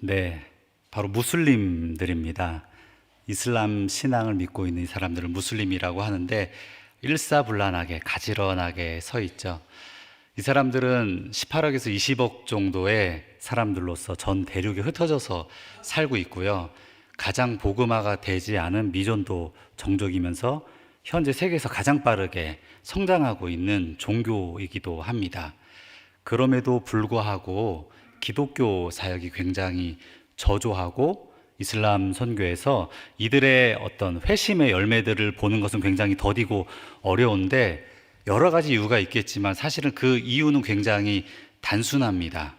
네, 바로 무슬림들입니다. 이슬람 신앙을 믿고 있는 이 사람들을 무슬림이라고 하는데 일사불란하게 가지런하게 서 있죠. 이 사람들은 18억에서 20억 정도의 사람들로서 전 대륙에 흩어져서 살고 있고요. 가장 복음화가 되지 않은 미전도 종족이면서 현재 세계에서 가장 빠르게 성장하고 있는 종교이기도 합니다. 그럼에도 불구하고 기독교 사역이 굉장히 저조하고 이슬람 선교에서 이들의 어떤 회심의 열매들을 보는 것은 굉장히 더디고 어려운데 여러 가지 이유가 있겠지만 사실은 그 이유는 굉장히 단순합니다.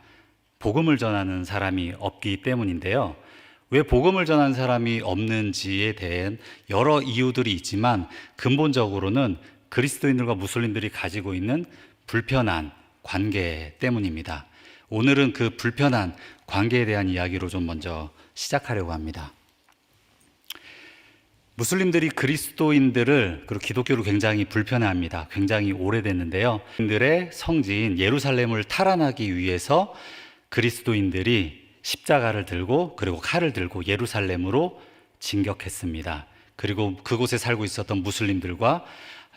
복음을 전하는 사람이 없기 때문인데요. 왜 복음을 전하는 사람이 없는지에 대한 여러 이유들이 있지만 근본적으로는 그리스도인들과 무슬림들이 가지고 있는 불편한 관계 때문입니다. 오늘은 그 불편한 관계에 대한 이야기로 좀 먼저 시작하려고 합니다. 무슬림들이 그리스도인들을 그리고 기독교를 굉장히 불편해합니다. 굉장히 오래됐는데요. 그들의 성지인 예루살렘을 탈환하기 위해서 그리스도인들이 십자가를 들고 그리고 칼을 들고 예루살렘으로 진격했습니다. 그리고 그곳에 살고 있었던 무슬림들과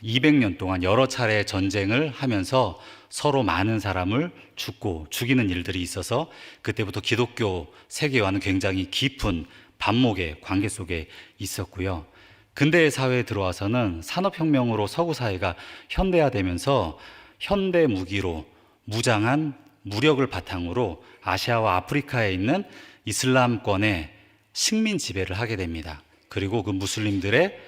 200년 동안 여러 차례 전쟁을 하면서 서로 많은 사람을 죽고 죽이는 일들이 있어서 그때부터 기독교 세계와는 굉장히 깊은 반목의 관계 속에 있었고요. 근대 사회에 들어와서는 산업혁명으로 서구 사회가 현대화되면서 현대 무기로 무장한 무력을 바탕으로 아시아와 아프리카에 있는 이슬람권의 식민 지배를 하게 됩니다. 그리고 그 무슬림들의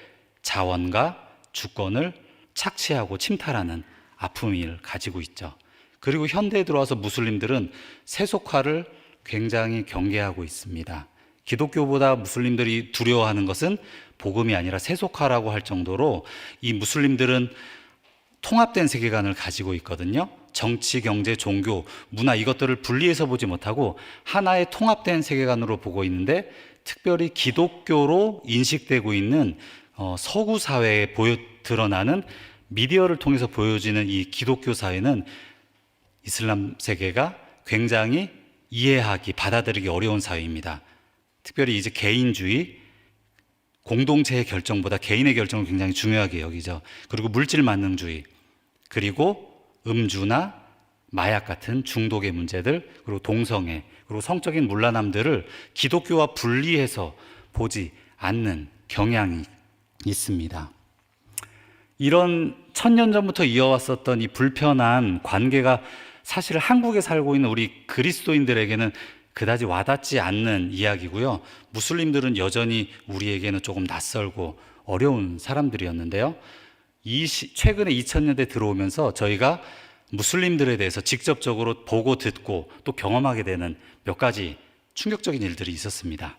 자원과 주권을 착취하고 침탈하는 아픔을 가지고 있죠. 그리고 현대에 들어와서 무슬림들은 세속화를 굉장히 경계하고 있습니다. 기독교보다 무슬림들이 두려워하는 것은 복음이 아니라 세속화라고 할 정도로 이 무슬림들은 통합된 세계관을 가지고 있거든요. 정치, 경제, 종교, 문화 이것들을 분리해서 보지 못하고 하나의 통합된 세계관으로 보고 있는데 특별히 기독교로 인식되고 있는 어, 서구 사회에 보여 드러나는 미디어를 통해서 보여지는 이 기독교 사회는 이슬람 세계가 굉장히 이해하기, 받아들이기 어려운 사회입니다. 특별히 이제 개인주의, 공동체의 결정보다 개인의 결정을 굉장히 중요하게 여기죠. 그리고 물질 만능주의, 그리고 음주나 마약 같은 중독의 문제들, 그리고 동성애, 그리고 성적인 문란함들을 기독교와 분리해서 보지 않는 경향이 있습니다. 이런 천년 전부터 이어왔었던 이 불편한 관계가 사실 한국에 살고 있는 우리 그리스도인들에게는 그다지 와닿지 않는 이야기고요. 무슬림들은 여전히 우리에게는 조금 낯설고 어려운 사람들이었는데요. 이 시, 최근에 2000년대 들어오면서 저희가 무슬림들에 대해서 직접적으로 보고 듣고 또 경험하게 되는 몇 가지 충격적인 일들이 있었습니다.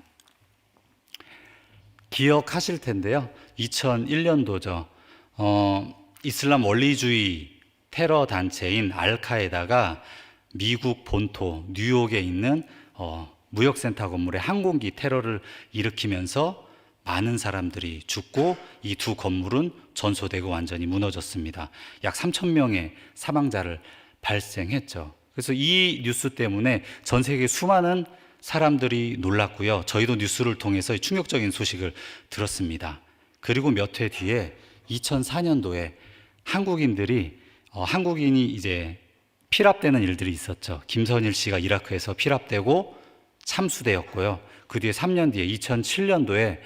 기억하실 텐데요. 2001년도죠. 어, 이슬람 원리주의 테러 단체인 알카에다가 미국 본토 뉴욕에 있는 어, 무역센터 건물에 항공기 테러를 일으키면서 많은 사람들이 죽고 이 두 건물은 전소되고 완전히 무너졌습니다. 약 3천 명의 사망자를 발생했죠. 그래서 이 뉴스 때문에 전 세계 수많은 사람들이 놀랐고요. 저희도 뉴스를 통해서 충격적인 소식을 들었습니다. 그리고 몇해 뒤에 2004년도에 한국인들이 어, 한국인이 이제 필압되는 일들이 있었죠. 김선일 씨가 이라크에서 필압되고 참수되었고요. 그 뒤에 3년 뒤에 2007년도에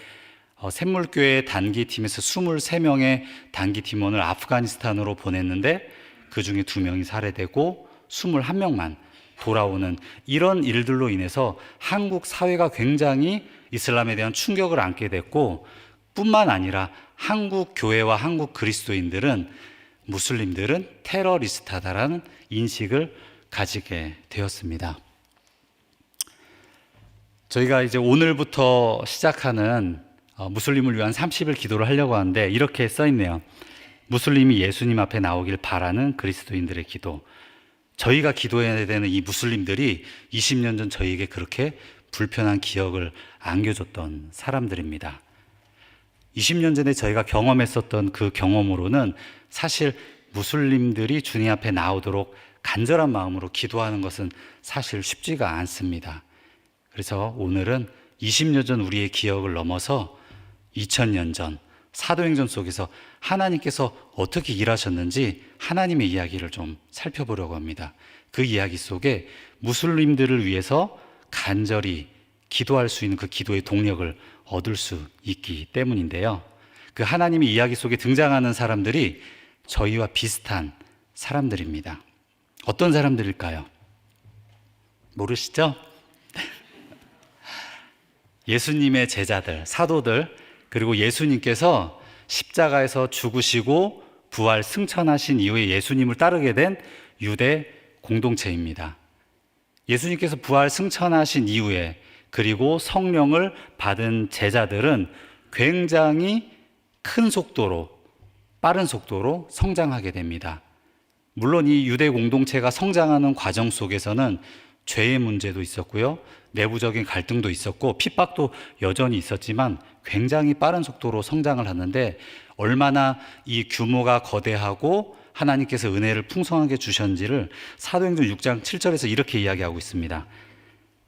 어, 샘물교회 단기팀에서 23명의 단기팀원을 아프가니스탄으로 보냈는데 그 중에 두 명이 살해되고 21명만 돌아오는 이런 일들로 인해서 한국 사회가 굉장히 이슬람에 대한 충격을 안게 됐고 뿐만 아니라 한국 교회와 한국 그리스도인들은 무슬림들은 테러리스트다라는 인식을 가지게 되었습니다. 저희가 이제 오늘부터 시작하는 어, 무슬림을 위한 30일 기도를 하려고 하는데 이렇게 써 있네요. 무슬림이 예수님 앞에 나오길 바라는 그리스도인들의 기도. 저희가 기도해야 되는 이 무슬림들이 20년 전 저희에게 그렇게 불편한 기억을 안겨줬던 사람들입니다. 20년 전에 저희가 경험했었던 그 경험으로는 사실 무슬림들이 주님 앞에 나오도록 간절한 마음으로 기도하는 것은 사실 쉽지가 않습니다. 그래서 오늘은 20년 전 우리의 기억을 넘어서 2000년 전 사도행전 속에서 하나님께서 어떻게 일하셨는지 하나님의 이야기를 좀 살펴보려고 합니다. 그 이야기 속에 무슬림들을 위해서 간절히 기도할 수 있는 그 기도의 동력을 얻을 수 있기 때문인데요. 그 하나님의 이야기 속에 등장하는 사람들이 저희와 비슷한 사람들입니다. 어떤 사람들일까요? 모르시죠? 예수님의 제자들, 사도들, 그리고 예수님께서 십자가에서 죽으시고 부활 승천하신 이후에 예수님을 따르게 된 유대 공동체입니다. 예수님께서 부활 승천하신 이후에 그리고 성령을 받은 제자들은 굉장히 큰 속도로 빠른 속도로 성장하게 됩니다. 물론 이 유대 공동체가 성장하는 과정 속에서는 죄의 문제도 있었고요. 내부적인 갈등도 있었고 핍박도 여전히 있었지만 굉장히 빠른 속도로 성장을 하는데 얼마나 이 규모가 거대하고 하나님께서 은혜를 풍성하게 주셨는지를 사도행전 6장 7절에서 이렇게 이야기하고 있습니다.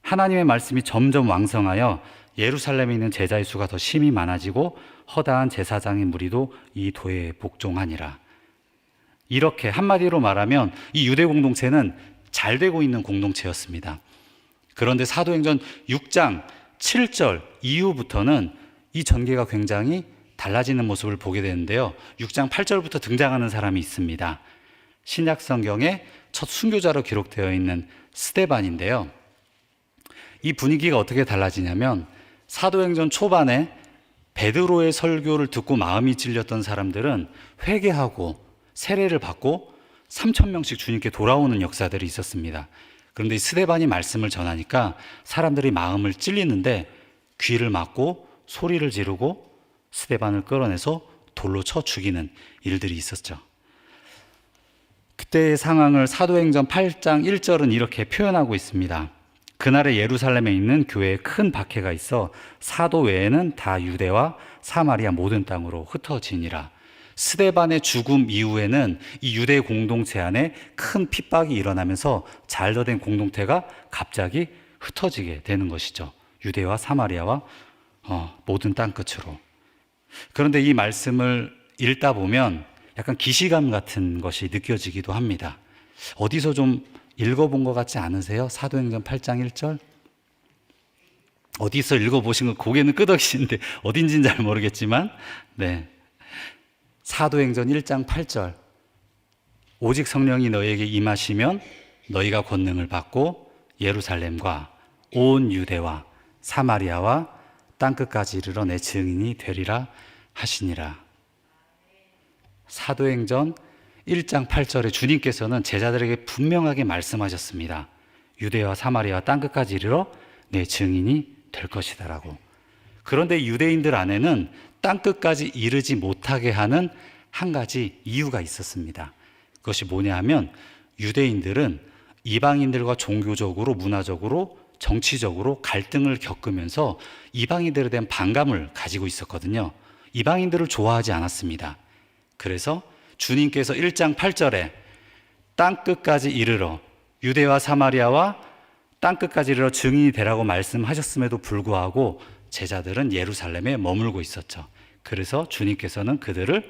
하나님의 말씀이 점점 왕성하여 예루살렘에 있는 제자의 수가 더 심히 많아지고 허다한 제사장의 무리도 이 도에 복종하니라. 이렇게 한마디로 말하면 이 유대 공동체는 잘 되고 있는 공동체였습니다. 그런데 사도행전 6장 7절 이후부터는 이 전개가 굉장히 달라지는 모습을 보게 되는데요. 6장 8절부터 등장하는 사람이 있습니다. 신약 성경의 첫 순교자로 기록되어 있는 스데반인데요. 이 분위기가 어떻게 달라지냐면 사도행전 초반에 베드로의 설교를 듣고 마음이 찔렸던 사람들은 회개하고 세례를 받고 3천 명씩 주님께 돌아오는 역사들이 있었습니다. 그런데 이 스데반이 말씀을 전하니까 사람들이 마음을 찔리는데 귀를 막고 소리를 지르고 스데반을 끌어내서 돌로 쳐 죽이는 일들이 있었죠. 그때의 상황을 사도행전 8장 1절은 이렇게 표현하고 있습니다. 그날에 예루살렘에 있는 교회에 큰 박해가 있어 사도 외에는 다 유대와 사마리아 모든 땅으로 흩어지니라. 스데반의 죽음 이후에는 이 유대 공동체 안에 큰 핍박이 일어나면서 잘더된 공동체가 갑자기 흩어지게 되는 것이죠. 유대와 사마리아와 어, 모든 땅 끝으로. 그런데 이 말씀을 읽다 보면 약간 기시감 같은 것이 느껴지기도 합니다. 어디서 좀 읽어본 것 같지 않으세요? 사도행전 8장 1절? 어디서 읽어보신 거 고개는 끄덕이시는데 어딘지는 잘 모르겠지만, 네. 사도행전 1장 8절. 오직 성령이 너에게 임하시면 너희가 권능을 받고 예루살렘과 온 유대와 사마리아와 땅끝까지 이르러 내 증인이 되리라 하시니라. 사도행전 1장 8절에 주님께서는 제자들에게 분명하게 말씀하셨습니다. 유대와 사마리아 땅 끝까지 이르러 내 증인이 될 것이다라고. 그런데 유대인들 안에는 땅 끝까지 이르지 못하게 하는 한 가지 이유가 있었습니다. 그것이 뭐냐 하면 유대인들은 이방인들과 종교적으로, 문화적으로, 정치적으로 갈등을 겪으면서 이방인들에 대한 반감을 가지고 있었거든요. 이방인들을 좋아하지 않았습니다. 그래서 주님께서 1장 8절에 땅 끝까지 이르러 유대와 사마리아와 땅 끝까지 이르러 증인이 되라고 말씀하셨음에도 불구하고 제자들은 예루살렘에 머물고 있었죠. 그래서 주님께서는 그들을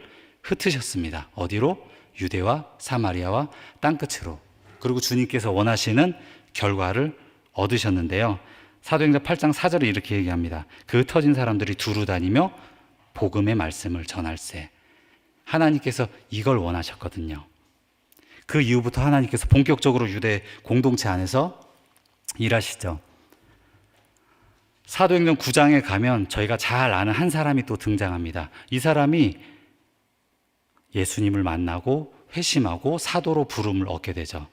흩으셨습니다. 어디로? 유대와 사마리아와 땅 끝으로. 그리고 주님께서 원하시는 결과를 얻으셨는데요. 사도행전 8장 4절에 이렇게 얘기합니다. 그 흩어진 사람들이 두루 다니며 복음의 말씀을 전할세. 하나님께서 이걸 원하셨거든요. 그 이후부터 하나님께서 본격적으로 유대 공동체 안에서 일하시죠. 사도행전 9장에 가면 저희가 잘 아는 한 사람이 또 등장합니다. 이 사람이 예수님을 만나고 회심하고 사도로 부름을 얻게 되죠.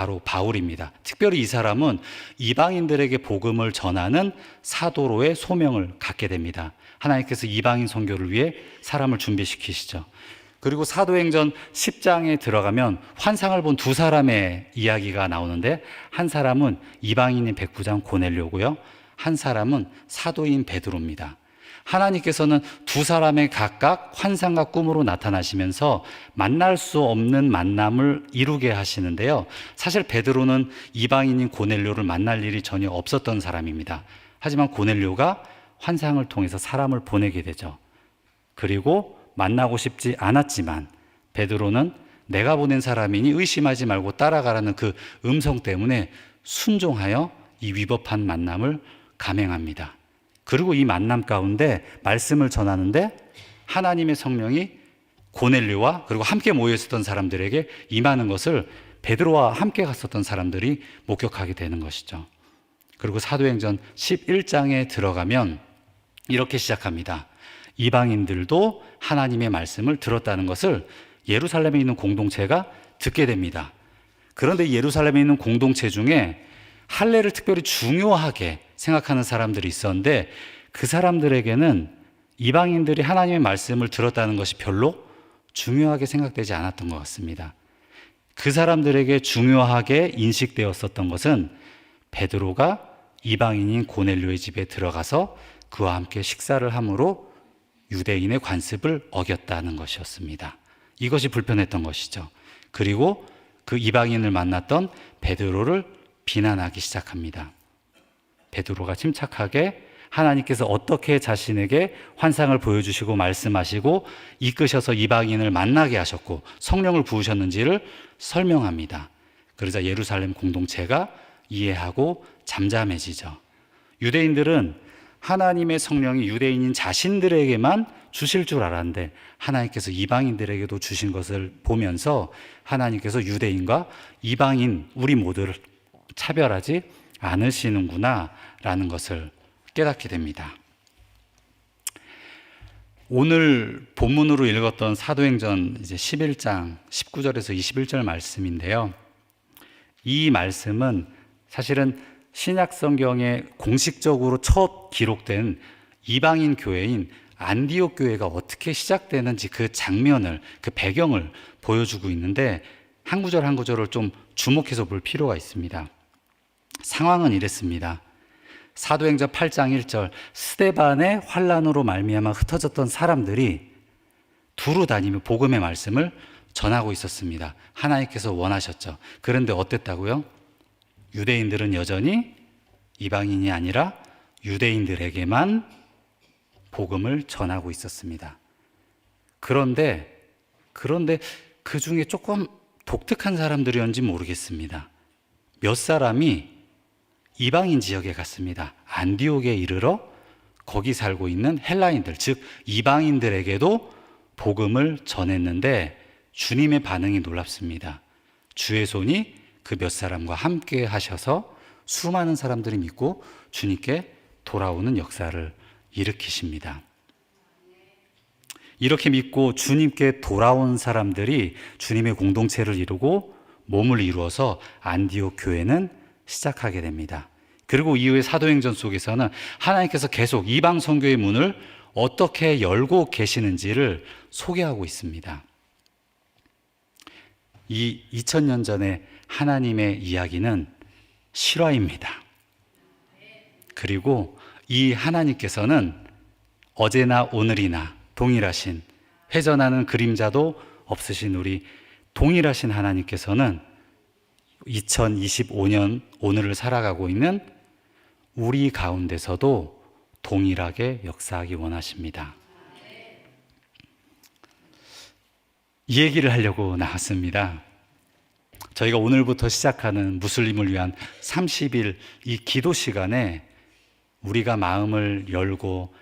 바로 바울입니다. 특별히 이 사람은 이방인들에게 복음을 전하는 사도로의 소명을 갖게 됩니다. 하나님께서 이방인 선교를 위해 사람을 준비시키시죠. 그리고 사도행전 10장에 들어가면 환상을 본 두 사람의 이야기가 나오는데 한 사람은 이방인인 백부장 고넬료고요. 한 사람은 사도인 베드로입니다. 하나님께서는 두 사람의 각각 환상과 꿈으로 나타나시면서 만날 수 없는 만남을 이루게 하시는데요. 사실 베드로는 이방인인 고넬료를 만날 일이 전혀 없었던 사람입니다. 하지만 고넬료가 환상을 통해서 사람을 보내게 되죠. 그리고 만나고 싶지 않았지만 베드로는 내가 보낸 사람이니 의심하지 말고 따라가라는 그 음성 때문에 순종하여 이 위법한 만남을 감행합니다. 그리고 이 만남 가운데 말씀을 전하는데 하나님의 성령이 고넬료와 그리고 함께 모여 있었던 사람들에게 임하는 것을 베드로와 함께 갔었던 사람들이 목격하게 되는 것이죠. 그리고 사도행전 11장에 들어가면 이렇게 시작합니다. 이방인들도 하나님의 말씀을 들었다는 것을 예루살렘에 있는 공동체가 듣게 됩니다. 그런데 예루살렘에 있는 공동체 중에 할례를 특별히 중요하게 생각하는 사람들이 있었는데 그 사람들에게는 이방인들이 하나님의 말씀을 들었다는 것이 별로 중요하게 생각되지 않았던 것 같습니다. 그 사람들에게 중요하게 인식되었었던 것은 베드로가 이방인인 고넬료의 집에 들어가서 그와 함께 식사를 함으로 유대인의 관습을 어겼다는 것이었습니다. 이것이 불편했던 것이죠. 그리고 그 이방인을 만났던 베드로를 비난하기 시작합니다. 베드로가 침착하게 하나님께서 어떻게 자신에게 환상을 보여주시고 말씀하시고 이끄셔서 이방인을 만나게 하셨고 성령을 부으셨는지를 설명합니다. 그러자 예루살렘 공동체가 이해하고 잠잠해지죠. 유대인들은 하나님의 성령이 유대인인 자신들에게만 주실 줄 알았는데 하나님께서 이방인들에게도 주신 것을 보면서 하나님께서 유대인과 이방인 우리 모두를 차별하지 않으시는구나 라는 것을 깨닫게 됩니다. 오늘 본문으로 읽었던 사도행전 이제 11장 19절에서 21절 말씀인데요. 이 말씀은 사실은 신약 성경에 공식적으로 첫 기록된 이방인 교회인 안디옥 교회가 어떻게 시작되는지 그 장면을 그 배경을 보여주고 있는데 한 구절 한 구절을 좀 주목해서 볼 필요가 있습니다. 상황은 이랬습니다. 사도행전 8장 1절 스데반의 환란으로 말미암아 흩어졌던 사람들이 두루 다니며 복음의 말씀을 전하고 있었습니다. 하나님께서 원하셨죠. 그런데 어땠다고요? 유대인들은 여전히 이방인이 아니라 유대인들에게만 복음을 전하고 있었습니다. 그런데 그런데 그 중에 조금 독특한 사람들이었는지 모르겠습니다. 몇 사람이 이방인 지역에 갔습니다. 안디옥에 이르러 거기 살고 있는 헬라인들, 즉 이방인들에게도 복음을 전했는데 주님의 반응이 놀랍습니다. 주의 손이 그 몇 사람과 함께 하셔서 수많은 사람들이 믿고 주님께 돌아오는 역사를 일으키십니다. 이렇게 믿고 주님께 돌아온 사람들이 주님의 공동체를 이루고 몸을 이루어서 안디옥 교회는 시작하게 됩니다. 그리고 이후에 사도행전 속에서는 하나님께서 계속 이방 선교의 문을 어떻게 열고 계시는지를 소개하고 있습니다. 이 2000년 전에 하나님의 이야기는 실화입니다. 그리고 이 하나님께서는 어제나 오늘이나 동일하신 회전하는 그림자도 없으신 우리 동일하신 하나님께서는 2025년 오늘을 살아가고 있는 우리 가운데서도 동일하게 역사하기 원하십니다. 이 얘기를 하려고 나왔습니다. 저희가 오늘부터 시작하는 무슬림을 위한 30일 이 기도 시간에 우리가 마음을 열고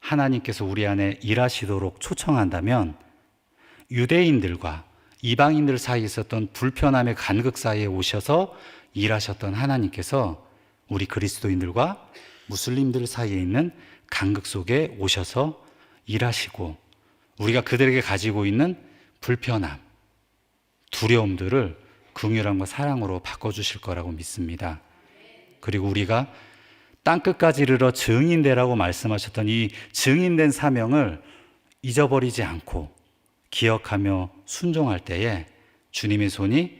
하나님께서 우리 안에 일하시도록 초청한다면 유대인들과 이방인들 사이에 있었던 불편함의 간극 사이에 오셔서 일하셨던 하나님께서 우리 그리스도인들과 무슬림들 사이에 있는 간극 속에 오셔서 일하시고 우리가 그들에게 가지고 있는 불편함, 두려움들을 긍휼함과 사랑으로 바꿔주실 거라고 믿습니다. 그리고 우리가 땅 끝까지 이르러 증인되라고 말씀하셨던 이 증인된 사명을 잊어버리지 않고 기억하며 순종할 때에 주님의 손이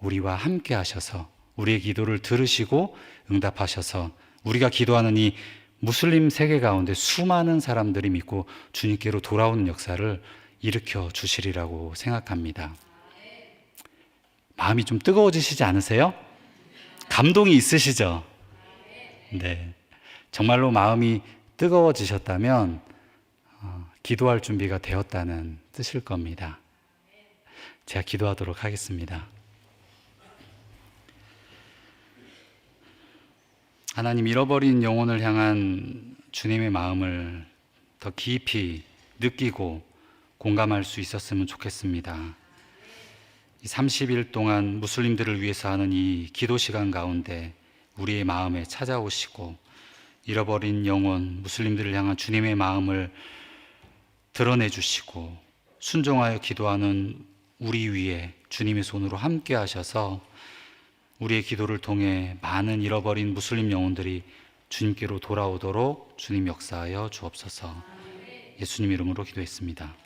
우리와 함께 하셔서 우리의 기도를 들으시고 응답하셔서 우리가 기도하는 이 무슬림 세계 가운데 수많은 사람들이 믿고 주님께로 돌아오는 역사를 일으켜 주시리라고 생각합니다. 마음이 좀 뜨거워지시지 않으세요? 감동이 있으시죠? 네. 정말로 마음이 뜨거워지셨다면 어, 기도할 준비가 되었다는 뜻일 겁니다. 제가 기도하도록 하겠습니다. 하나님 잃어버린 영혼을 향한 주님의 마음을 더 깊이 느끼고 공감할 수 있었으면 좋겠습니다. 이 30일 동안 무슬림들을 위해서 하는 이 기도 시간 가운데 우리의 마음에 찾아오시고 잃어버린 영혼 무슬림들을 향한 주님의 마음을 드러내 주시고 순종하여 기도하는 우리 위에 주님의 손으로 함께 하셔서 우리의 기도를 통해 많은 잃어버린 무슬림 영혼들이 주님께로 돌아오도록 주님 역사하여 주옵소서. 예수님 이름으로 기도했습니다.